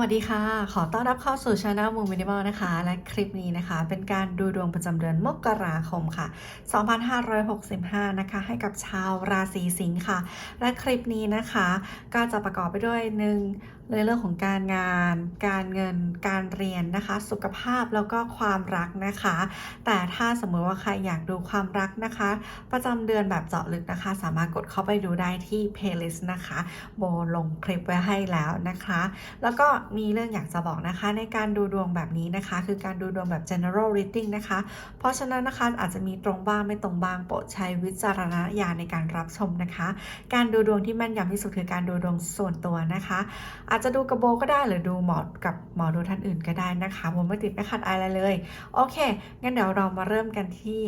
วัสดีค่ะ ขอต้อนรับเข้าสู่ช anel มูมินิมอลนะคะ และคลิปนี้นะคะ เป็นการดูดวงประจำเดือนมกราคมค่ะ 2565 นะคะ ให้กับชาวราศีสิงค์ค่ะ และคลิปนี้นะคะ ก็จะประกอบไปด้วยหนึ่งในเรื่องของการงาน การเงิน การเรียนนะคะ สุขภาพแล้วก็ความรักนะคะ แต่ถ้าสมมติว่าใครอยากดูความรักนะคะ ประจำเดือนแบบเจาะลึกนะคะ สามารถกดเข้าไปดูได้ที่ playlist นะคะ โบลงคลิปไว้ให้แล้วนะคะ แล้วก็มีเรื่องอยากจะบอกนะคะ ในการดูดวงแบบนี้นะคะ คือการดูดวงแบบ general reading นะคะ เพราะฉะนั้นนะคะอาจจะมีตรงบ้างไม่ตรงบ้างโปรดใช้วิจารณญาณในการรับชมนะคะ การดูดวงที่แม่นยำที่สุดคือการดูดวงส่วนตัวนะคะ อาจจะดูกับโบก็ได้หรือดูหมอกับหมอดูท่านอื่นก็ได้นะคะโบไม่ติดไม่ขัดอะไรเลยโอเคงั้นเดี๋ยวเรามาเริ่มกันที่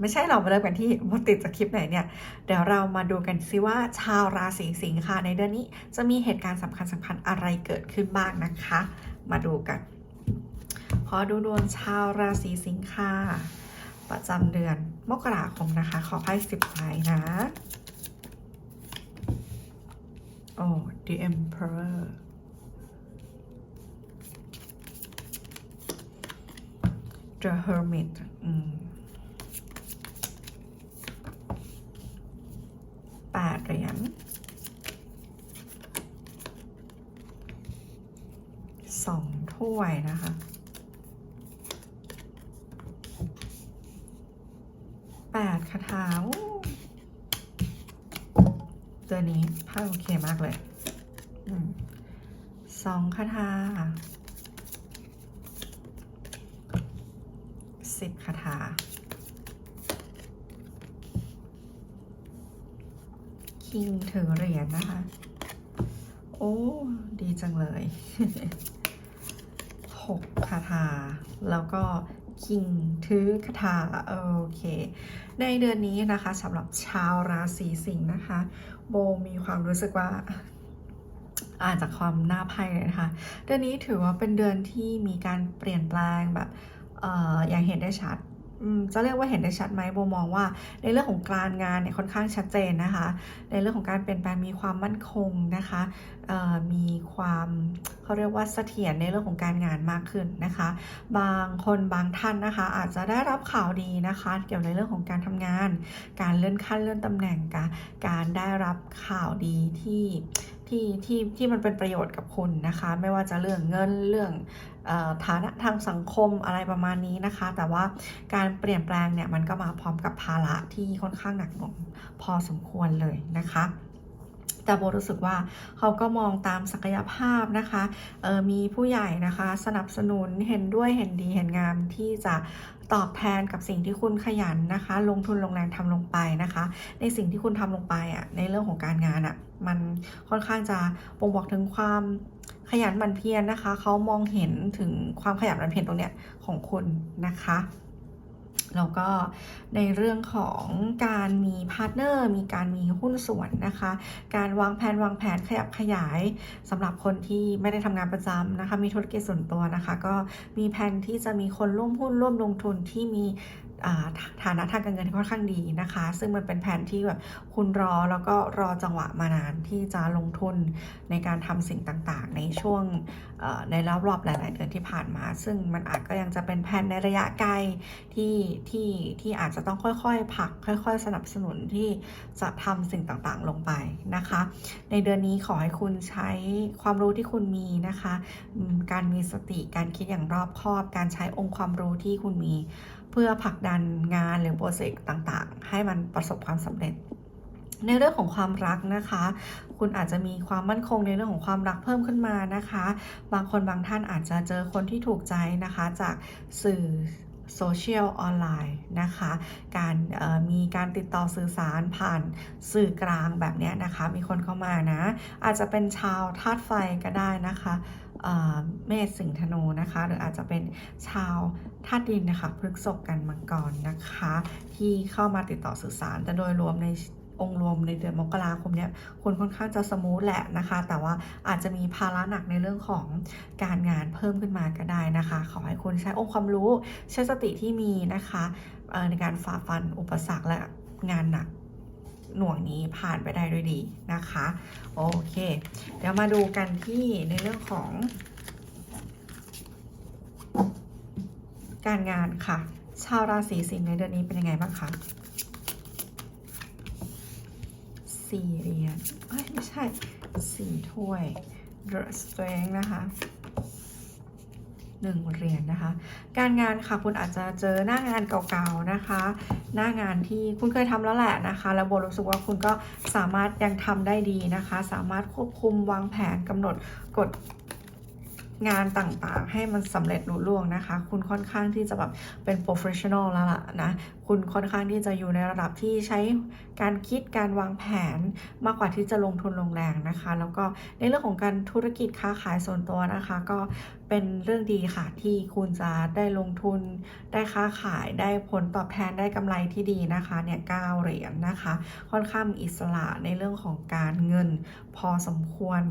ไม่ใช่เรามาเริ่มกันที่โบติดจากคลิปไหนเนี่ยเดี๋ยวเรามาดูกันซิว่าชาวราศีสิงค์ค่ะในเดือนนี้จะมีเหตุการณ์สำคัญสำคัญอะไรเกิดขึ้นบ้างนะคะ มาดูกัน ขอดูดวงชาวราศีสิงค์ค่ะ ประจำเดือนมกราคมนะคะ ขอไพ่สิบใบนะโอ้ the emperor the hermit อืมแปดเหรียญ สองถ้วยนะคะ แปดคาถาโอ้ตัวนี้ไพ่โอเคมากเลยสองคาถาสิบคาถาคิงถือเหรียญนะคะ โอ้ ดีจังเลย หกคาถา แล้วก็คิงถือคาถาโอเค ในเดือนนี้นะคะสำหรับชาวราศีสิงห์นะคะ โบมีความรู้สึกว่าอ่านจากความน่าภัยเลยนะคะ เดือนนี้ถือว่าเป็นเดือนที่มีการเปลี่ยนแปลงแบบอออย่างเห็นได้ชัด จะเรียกว่าเห็นได้ชัดไหมโบมองว่า ในเรื่องของการงานเนี่ยค่อนข้างชัดเจนนะคะ ในเรื่องของการเปลี่ยนแปลงมีความมั่นคงนะคะมีความเขาเรียกว่าเสถียรในเรื่องของการงานมากขึ้นนะคะ บางคนบางท่านนะคะ อาจจะได้รับข่าวดีนะคะ เกี่ยวในเรื่องของการทำงาน การเลื่อนขั้นเลื่อนตำแหน่งการได้รับข่าวดีที่ ที่ที่ที่มันเป็นประโยชน์กับคุณนะคะ ไม่ว่าจะเรื่องเงินเรื่องฐานะทางสังคมอะไรประมาณนี้นะคะ แต่ว่าการเปลี่ยนแปลงเนี่ยมันก็มาพร้อมกับภาระที่ค่อนข้างหนักหน่วงพอสมควรเลยนะคะ แต่โบรู้สึกว่าเขาก็มองตามศักยภาพนะคะออมีผู้ใหญ่นะคะสนับสนุนเห็นด้วยเห็นดีเห็นงามที่จะตอบแทนกับสิ่งที่คุณขยันนะคะ ลงทุนลงแรงทำลงไปนะคะ ในสิ่งที่คุณทำลงไปอะในเรื่องของการงานอะมันค่อนข้างจะบ่งบอกถึงความขยันหมั่นเพียรนะคะ เขามองเห็นถึงความขยันหมั่นเพียรตรงเนี้ยของคุณนะคะ แล้วก็ในเรื่องของการมีพาร์ทเนอร์ มีการมีหุ้นส่วนนะคะ การวางแผนวางแผนขยับขยายสำหรับคนที่ไม่ได้ทำงานประจำนะคะ มีธุรกิจส่วนตัวนะคะ ก็มีแผนที่จะมีคนร่วมหุ้นร่วมลงทุนที่มี ฐานะทางการเงินที่ค่อนข้างดีนะคะ ซึ่งมันเป็นแผนที่แบบคุณรอแล้วก็รอจังหวะมานานที่จะลงทุนในการทำสิ่งต่างๆ ในช่วงในรอบรอบๆหลาย ๆ เดือนที่ผ่านมา ซึ่งมันอาจก็ยังจะเป็นแผนในระยะไกลที่ที่ที่อาจจะต้องค่อยๆผลักค่อย ๆ สนับสนุนที่จะทำสิ่งต่างๆ ลงไปนะคะ ในเดือนนี้ขอให้คุณใช้ความรู้ที่คุณมีนะคะ การมีสติการคิดอย่างรอบคอบ การใช้องค์ความรู้ที่คุณมี เพื่อผลักดันงานหรือโปรเจกต์ต่างๆ ให้มันประสบความสำเร็จ ในเรื่องของความรักนะคะ คุณอาจจะมีความมั่นคงในเรื่องของความรักเพิ่มขึ้นมานะคะ บางคนบางท่านอาจจะเจอคนที่ถูกใจนะคะ จากสื่อ โซเชียลออนไลน์นะคะ การมีการติดต่อสื่อสารผ่านสื่อกลางแบบนี้นะคะ มีคนเข้ามานะ อาจจะเป็นชาวธาตุไฟก็ได้นะคะเมษสิงห์ธนูนะคะ หรืออาจจะเป็นชาวธาตุดินนะคะพฤกษกกันมังกรนะคะ ที่เข้ามาติดต่อสื่อสารแต่โดยรวมใน องค์รวมในเดือนมกราคมเนี่ยคุณค่อนข้างจะสมูทแหละนะคะ แต่ว่าอาจจะมีภาระหนักในเรื่องของการงานเพิ่มขึ้นมาก็ได้นะคะ ขอให้คุณใช้องค์ความรู้ใช้สติที่มีนะคะในการฝ่าฟันอุปสรรคและงานหนักหน่วงนี้ผ่านไปได้ด้วยดีนะคะ โอเค เดี๋ยวมาดูกันที่ในเรื่องของ การงานค่ะ ชาวราศีสิงห์ในเดือนนี้เป็นยังไงบ้างคะ สี่เหรียญไม่ใช่สี่ถ้วย The Strength นะคะหนึ่งเหรียญนะคะ การงานค่ะคุณอาจจะเจอหน้างานเก่าๆนะคะ หน้างานที่คุณเคยทำแล้วแหละนะคะ แล้วโบรู้สึกว่าคุณก็สามารถยังทำได้ดีนะคะ สามารถควบคุมวางแผนกำหนดกฎ งานต่างๆ ให้มันสำเร็จลุล่วงนะคะ คุณค่อนข้างที่จะแบบเป็น professional แล้วล่ะนะ คุณค่อนข้างที่จะอยู่ในระดับที่ใช้การคิดการวางแผนมากกว่าที่จะลงทุนลงแรงนะคะ แล้วก็ในเรื่องของการธุรกิจค้าขายส่วนตัวนะคะ ก็เป็นเรื่องดีค่ะที่คุณจะได้ลงทุน ได้ค้าขายได้ผลตอบแทนได้กำไรที่ดีนะคะเนี่ยเก้าเหรียญนะคะ ค่อนข้างอิสระในเรื่องของการเงินพอสมควร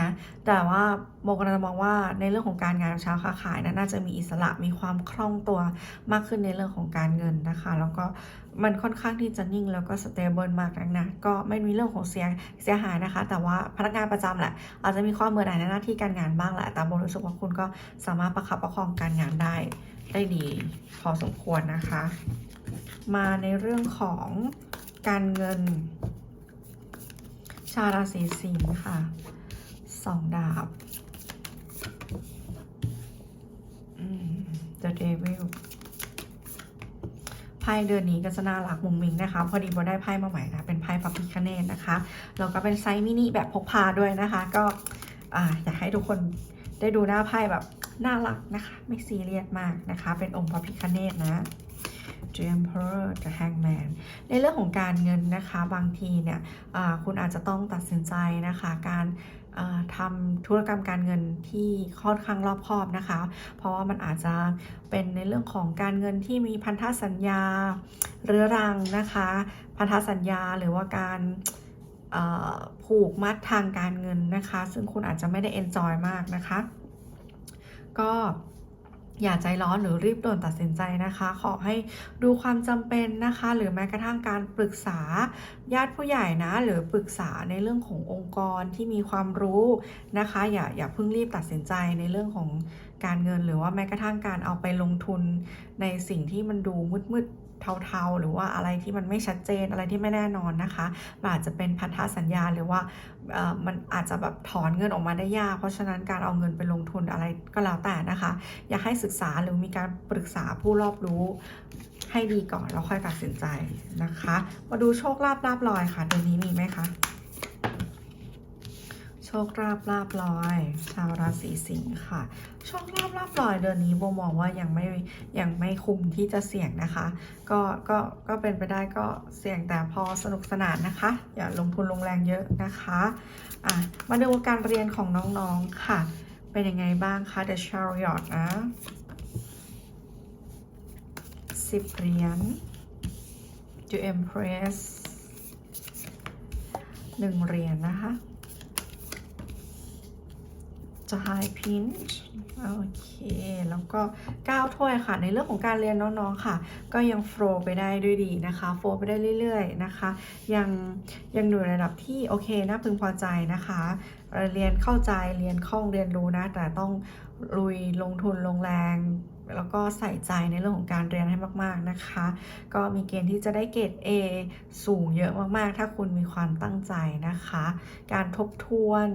นะแต่ว่าโมกำลังจะมองว่าในเรื่องของการงานเช้าค้าขายนะน่าจะมีอิสระมีความคล่องตัวมากขึ้นในเรื่องของการเงินนะคะ แล้วก็มันค่อนข้างที่จะนิ่งแล้วก็สเตเบิลมากนักนะก็ไม่มีเรื่องของเสียเสียหายนะคะ แต่ว่าพนักงานประจำแหละอาจจะมีความเบื่อหน่ายในหน้าที่การงานบ้างแหละแต่โบรู้สึกว่าคุณก็สามารถประคับประคองการงานได้ได้ดีพอสมควรนะคะ มาในเรื่องของการเงินชาวราศีสิงห์ค่ะ สองดาบอืม The Devil ไพ่เดือนนี้ก็จะน่ารักมุงมิงนะคะ พอดีโบได้ไพ่มาใหม่นะเป็นไพ่พระพิคเนตนะคะแล้วก็เป็นไซส์มินิแบบพกพาด้วยนะคะ ก็ออยากให้ทุกคนได้ดูหน้าไพ่แบบน่ารักนะคะ ไม่ซีเรียสมากนะคะ เป็นองค์พระพิคเนตนะ The Emperor The Hangman ในเรื่องของการเงินนะคะ บางทีเนี่ยคุณอาจจะต้องตัดสินใจนะคะ การ ทำธุรกรรมการเงินที่ค่อนข้างรอบคอบนะคะ เพราะว่ามันอาจจะเป็นในเรื่องของการเงินที่มีพันธสัญญาเรื้อรังนะคะ พันธสัญญาหรือว่าการผูกมัดทางการเงินนะคะ ซึ่งคุณอาจจะไม่ได้เอนจอยมากนะคะ ก็ อย่าใจร้อนหรือรีบด่วนตัดสินใจนะคะ ขอให้ดูความจำเป็นนะคะ หรือแม้กระทั่งการปรึกษาญาติผู้ใหญ่นะ หรือปรึกษาในเรื่องขององค์กรที่มีความรู้นะคะ อย่าอย่าเพิ่งรีบตัดสินใจในเรื่องของ การเงินหรือว่าแม้กระทั่งการเอาไปลงทุนในสิ่งที่มันดูมืดๆเทาๆ หรือว่าอะไรที่มันไม่ชัดเจนอะไรที่ไม่แน่นอนนะคะมันอาจจะเป็นพันธสัญญาหรือว่ามันอาจจะแบบถอนเงินออกมาได้ยาก เพราะฉะนั้นการเอาเงินไปลงทุนอะไรก็แล้วแต่นะคะ อยากให้ศึกษาหรือมีการปรึกษาผู้รอบรู้ให้ดีก่อนแล้วค่อยตัดสินใจนะคะ มาดูโชคลาภลาบลอยค่ะเดือนนี้มีไหมคะ ชคลาภลาบลอย ชาวราศีสิงห์ค่ะ โชคลาภลาบลอยเดือนนี้โบมองว่ายังไม่ยังไม่คุ้มที่จะเสี่ยงนะคะ ก็ก็ก็เป็นไปได้ก็เสี่ยงแต่พอสนุกสนานนะคะ อย่าลงทุนลงแรงเยอะนะคะอะมาดูการเรียนของน้องๆค่ะ เป็นยังไงบ้างคะ The Chariot นะสิบเหรียญ The Empress หนึ่งเหรียญนะคะ จะ High Pinch โอเค แล้วก็ 9 ถ้วยค่ะ ในเรื่องของการเรียนน้องๆค่ะ ก็ยังโฟลไปได้ด้วยดีนะคะ โฟลไปได้เรื่อยๆนะคะ ยังยังอยู่ในระดับที่โอเคน่าพึงพอใจนะคะเอ่อเรียนเข้าใจ เรียนคล่อง เรียนรู้นะ แต่ต้องลุยลงทุนลงแรง แล้วก็ใส่ใจในเรื่องของการเรียนให้มาก ๆนะคะ ก็มีเกณฑ์ที่จะได้เกรด A สูงเยอะมากๆ ถ้าคุณมีความตั้งใจนะคะ การทบทวน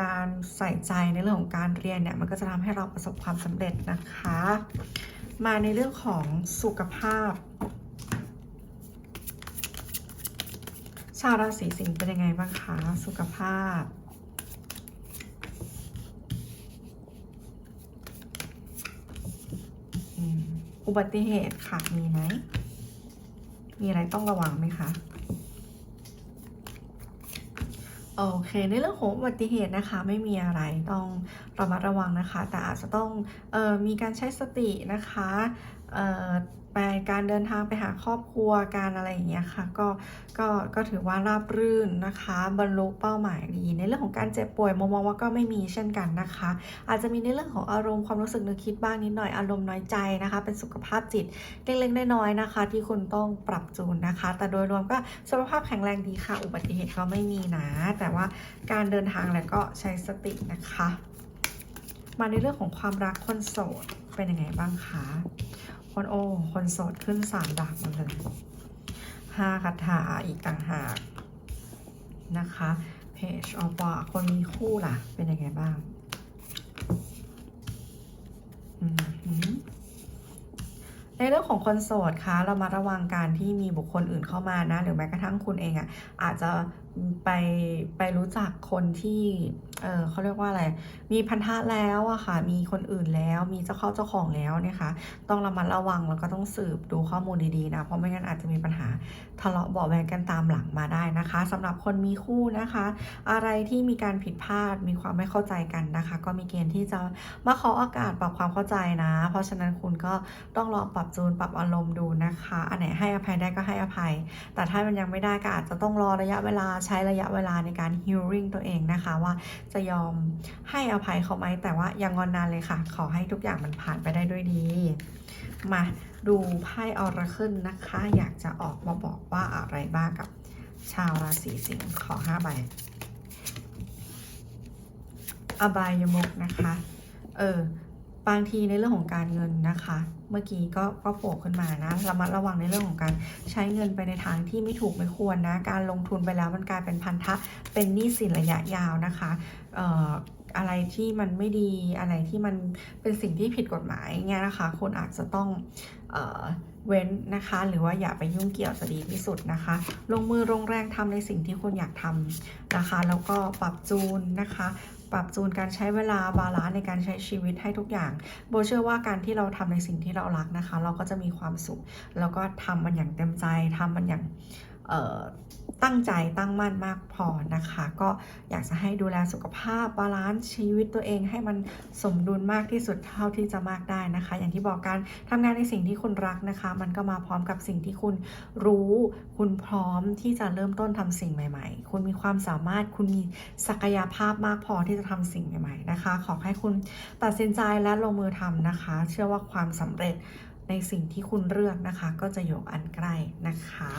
การใส่ใจในเรื่องของการเรียนเนี่ยมันก็จะทำให้เราประสบความสำเร็จนะคะ มาในเรื่องของสุขภาพชาวราศีสิงห์เป็นยังไงบ้างคะ สุขภาพ อืม อุบัติเหตุค่ะมีไหม มีอะไรต้องระวังไหมคะ โอเค ในเรื่องของอุบัติเหตุนะคะ ไม่มีอะไรต้องระมัดระวังนะคะ แต่อาจจะต้องออมีการใช้สตินะคะ เอ่อไปการเดินทางไปหาครอบครัว การอะไรอย่างเงี้ยค่ะ ก็ ก็ ก็ถือว่าราบรื่นนะคะ บรรลุเป้าหมายดี ในเรื่องของการเจ็บป่วยมองว่าก็ไม่มีเช่นกันนะคะ อาจจะมีในเรื่องของอารมณ์ความรู้สึกนึกคิดบ้างนิดหน่อย อารมณ์น้อยใจนะคะ เป็นสุขภาพจิตเล็กๆน้อยๆนะคะ ที่คุณต้องปรับจูนนะคะ แต่โดยรวมก็สุขภาพแข็งแรงดีค่ะ อุบัติเหตุก็ไม่มีนะ แต่ว่าการเดินทางแหละก็ใช้สตินะคะ มาในเรื่องของความรักคนโสดเป็นยังไงบ้างคะ คนโอ้คนโสดขึ้นสามดาบมาเลยห้าคาถาอีกต่างหากนะคะเพจออปว่าคนมีคู่ล่ะ เป็นยังไงบ้างในเรื่องของคนโสดคะเรามาระวังการที่มีบุคคลอื่นเข้ามานะ หรือแม้กระทั่งคุณเองอะ่ะอาจจะ ไปไปรู้จักคนที่ เออเขาเรียกว่าอะไร มีพันธะแล้วอะค่ะ มีคนอื่นแล้ว มีเจ้าเข้าเจ้าของแล้วเนี่ยค่ะ ต้องระมัดระวังแล้วก็ต้องสืบดูข้อมูลดีๆนะ เพราะไม่งั้นอาจจะมีปัญหาทะเลาะเบาะแวงกันตามหลังมาได้นะคะสำหรับคนมีคู่นะคะ อะไรที่มีการผิดพลาด มีความไม่เข้าใจกันนะคะ ก็มีเกณฑ์ที่จะมาขอโอกาสปรับความเข้าใจนะ เพราะฉะนั้นคุณก็ต้องลองปรับจูนปรับอารมณ์ดูนะคะ อันไหนให้อภัยได้ก็ให้อภัย แต่ถ้ามันยังไม่ได้ก็อาจจะต้องรอระยะเวลาใช้ระยะเวลาในการ healing ตัวเองนะคะ ว่าจะยอมให้อภัยเขาไหมแต่ว่าอย่างอนนานเลยค่ะ ขอให้ทุกอย่างมันผ่านไปได้ด้วยดี มาดูไพ่ออราเคิลนะคะ อยากจะออกมาบอกว่าอะไรบ้างกับชาวราศีสิงห์ขอห้าใบอบายมุกนะคะ เออ บางทีในเรื่องของการเงินนะคะ เมื่อกี้ก็ก็โผล่ขึ้นมานะระมัดระวังในเรื่องของการใช้เงินไปในทางที่ไม่ถูกไม่ควรนะ การลงทุนไปแล้วมันกลายเป็นพันธะเป็นหนี้สินระยะยาวนะคะ อะไรที่มันไม่ดีอะไรที่มันเป็นสิ่งที่ผิดกฎหมายเงี้ยนะคะคุณอาจจะต้องเออเว้นนะคะ หรือว่าอย่าไปยุ่งเกี่ยวจะดีที่สุดนะคะ ลงมือลงแรงทำในสิ่งที่คุณอยากทำนะคะ แล้วก็ปรับจูนนะคะ ปรับจูนการใช้เวลาบาลานซ์ในการใช้ชีวิตให้ทุกอย่าง โบเชื่อว่าการที่เราทำในสิ่งที่เรารักนะคะ เราก็จะมีความสุข แล้วก็ทำมันอย่างเต็มใจทำมันอย่าง ตั้งใจตั้งมั่นมากพอนะคะ ก็อยากจะให้ดูแลสุขภาพบาลานซ์ชีวิตตัวเองให้มันสมดุลมากที่สุดเท่าที่จะมากได้นะคะ อย่างที่บอกกันทำงานในสิ่งที่คุณรักนะคะ มันก็มาพร้อมกับสิ่งที่คุณรู้ คุณพร้อมที่จะเริ่มต้นทำสิ่งใหม่ ๆ คุณมีความสามารถคุณมีศักยภาพมากพอที่จะทำสิ่งใหม่ ๆนะคะ ขอให้คุณตัดสินใจและลงมือทำนะคะ เชื่อว่าความสำเร็จในสิ่งที่คุณเลือกนะคะ ก็จะอยู่อันใกล้นะคะ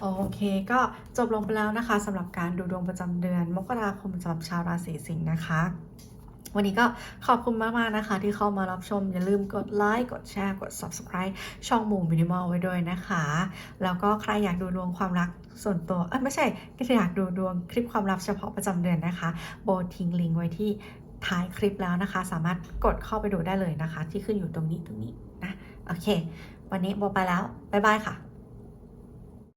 โอเคก็จบลงไปแล้วนะคะสำหรับการดูดวงประจำเดือน มกราคมสำหรับชาวราศีสิงห์นะคะ วันนี้ก็ขอบคุณมากๆนะคะ ที่เข้ามารับชม อย่าลืมกดไลค์กดแชร์กด subscribe ช่องหมูมินิมอลไว้ด้วยนะคะ แล้วก็ใครอยากดูดวงความรักส่วนตัวเอ้ไม่ใช่ก็อยากดูดวงคลิปความลับเฉพาะประจำเดือนนะคะ โบทิ้งลิงก์ไว้ที่ท้ายคลิปแล้วนะคะ สามารถกดเข้าไปดูได้เลยนะคะ ที่ขึ้นอยู่ตรงนี้ตรงนี้นะโอเค วันนี้โบไปแล้วบ๊ายบายค่ะ